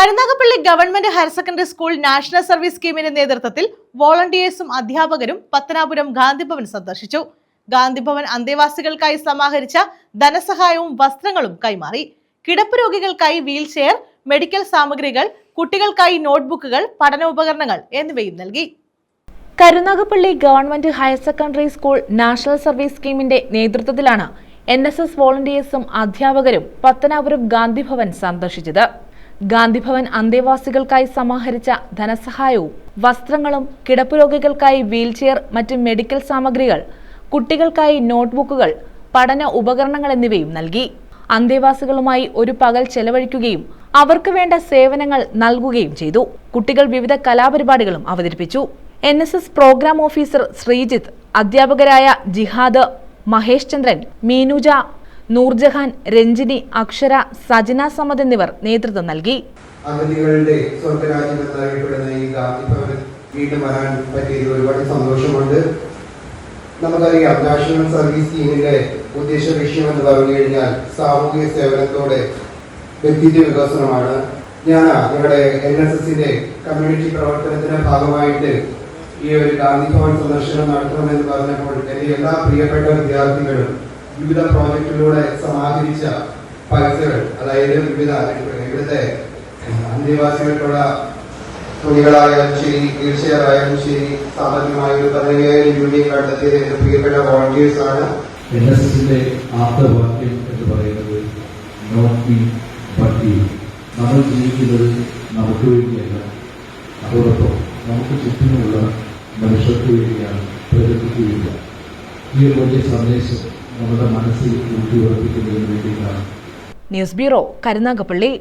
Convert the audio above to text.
Karunagappally government higher secondary school national service സ്കീമിന്റെ നേതൃത്വത്തിൽ വോളണ്ടിയേഴ്സും അധ്യാപകരും പത്തനാപുരം ഗാന്ധിഭവൻ സന്ദർശിച്ചു. ഗാന്ധിഭവൻ അന്തേവാസികൾക്കായി സമാഹരിച്ച ധനസഹായവും വസ്ത്രങ്ങളും കൈമാറി. കിടപ്പ് രോഗികൾക്കായി വീൽചെയർ മെഡിക്കൽ സാമഗ്രികൾ കുട്ടികൾക്കായി നോട്ട്ബുക്കുകൾ പഠനോപകരണങ്ങൾ എന്നിവയും നൽകി. Karunagappally government higher secondary school national service സ്കീമിന്റെ നേതൃത്വത്തിലാണ് എൻ എസ് എസ് വോളണ്ടിയേഴ്സും അധ്യാപകരും പത്തനാപുരം ഗാന്ധിഭവൻ സന്ദർശിച്ചത്. ഗാന്ധിഭവൻ അന്തേവാസികൾക്കായി സമാഹരിച്ച ധനസഹായവും വസ്ത്രങ്ങളും കിടപ്പുരോഗികൾക്കായി വീൽചെയർ മറ്റ് മെഡിക്കൽ സാമഗ്രികൾ കുട്ടികൾക്കായി നോട്ട്ബുക്കുകൾ പഠന ഉപകരണങ്ങൾ എന്നിവയും നൽകി. അന്തേവാസികളുമായി ഒരു പകൽ ചെലവഴിക്കുകയും അവർക്ക് വേണ്ട സേവനങ്ങൾ നൽകുകയും ചെയ്തു. കുട്ടികൾ വിവിധ കലാപരിപാടികളും അവതരിപ്പിച്ചു. N S S programme officer Sreejith അധ്യാപകരായ ജിഹാദ് മഹേഷ് ചന്ദ്രൻ മീനുജ നൂർജഹാൻ രഞ്ജിനി അക്ഷര സജന സമദ് എന്നിവർ നേതൃത്വം നൽകി. അതിഥികളുടെ സ്വർഗരാജ്യം എന്നറിയപ്പെടുന്ന ഈ ഗാന്ധി ഭവൻ വീണ്ടും വരാൻ പറ്റിയതിൽ ഒരുപാട് സന്തോഷമുണ്ട്. നമുക്കറിയാം നാഷണൽ സർവീസ് സ്കീമിന്റെ ഉദ്ദേശ ലക്ഷ്യം എന്ന് പറഞ്ഞു കഴിഞ്ഞാൽ സാമൂഹിക സേവനത്തോടെ വ്യക്തിത്വ വികസനമാണ്. ഞാൻ ഞങ്ങളുടെ എൻ എസ് എസിന്റെ കമ്മ്യൂണിറ്റി പ്രവർത്തനത്തിന്റെ ഭാഗമായിട്ട് ഈ ഒരു ഗാന്ധി ഭവൻ സന്ദർശനം നടത്തണമെന്ന് പറഞ്ഞപ്പോൾ എന്റെ എല്ലാ പ്രിയപ്പെട്ട വിദ്യാർത്ഥികളും വിവിധ പ്രോജക്റ്റിലൂടെ സമാഹരിച്ച പൈസകൾ അതായത് വിവിധ ഇവിടുത്തെ അന്തേവാസികൾക്കുള്ള തുണികളായാലും ശരി വീൽചെയർ ശരി സാമ്പത്തികമായ ഒരു പതിനയ്യായിരം രൂപയും കണ്ടെത്തിയത് എന്റെ പ്രിയപ്പെട്ട വോളണ്ടിയേഴ്സാണ് എൻ എസ് എന്ന് പറയുന്നത് നോട്ട് പട്ടി. നമ്മൾ ജീവിക്കുന്നത് നമുക്ക് വേണ്ടിയല്ല. അതോടൊപ്പം നമുക്ക് ചുറ്റുമുള്ള മനുഷ്യർക്ക് വേണ്ടിയാണ് പ്രകൃതിക്ക് വേണ്ടിയാണ് ഈ ഒരു വലിയ സന്ദേശം നമ്മുടെ മനസ്സിൽ ഊട്ടിയുറപ്പിക്കുന്നതിന് വേണ്ടിയിട്ടാണ്. News bureau Karunagappally.